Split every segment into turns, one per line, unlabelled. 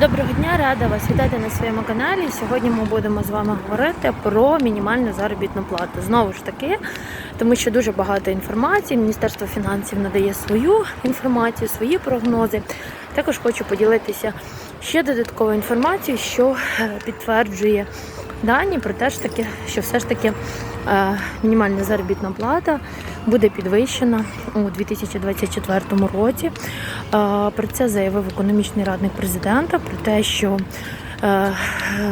Доброго дня, рада вас вітати на своєму каналі. Сьогодні ми будемо з вами говорити про мінімальну заробітну плату. Знову ж таки, тому що дуже багато інформації. Міністерство фінансів надає свою інформацію, свої прогнози. Також хочу поділитися ще додатковою інформацією, що е, підтверджує дані про те, що все ж таки е, мінімальна заробітна плата буде підвищена у 2024 році. Е, Про це заявив економічний радник президента про те, що е,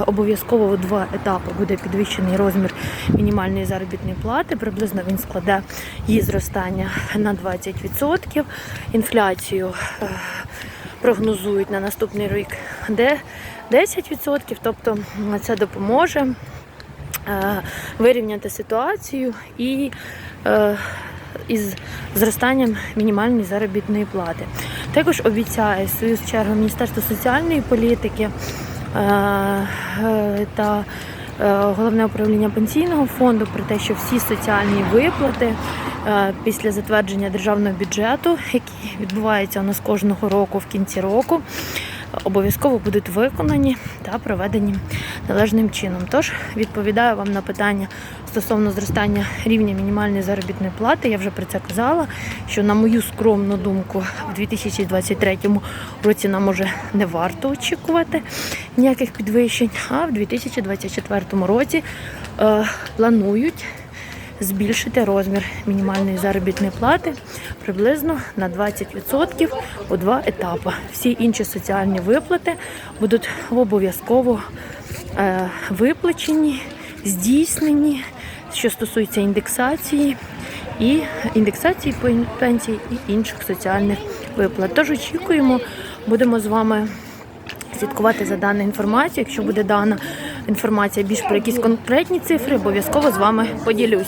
обов'язково у два етапи буде підвищений розмір мінімальної заробітної плати. Приблизно він складе її зростання на 20%. Інфляцію прогнозують на наступний рік де 10%, тобто це допоможе е, вирівняти ситуацію і е, із зростанням мінімальної заробітної плати. Також обіцяє в свою чергу Міністерство соціальної політики е, та головне управління пенсійного фонду про те, що всі соціальні виплати після затвердження державного бюджету, який відбувається у нас кожного року в кінці року, обов'язково будуть виконані та проведені належним чином. Тож відповідаю вам на питання стосовно зростання рівня мінімальної заробітної плати. Я вже про це казала, що на мою скромну думку, в 2023 році нам уже не варто очікувати ніяких підвищень, а в 2024 році е, планують збільшити розмір мінімальної заробітної плати приблизно на 20% у два етапи. Всі інші соціальні виплати будуть обов'язково е, виплачені, здійснені, що стосується індексації і індексації пенсій і інших соціальних виплат. Тож очікуємо, будемо з вами слідкувати за даною інформацією. Якщо буде дана інформація більш про якісь конкретні цифри, обов'язково з вами поділюсь.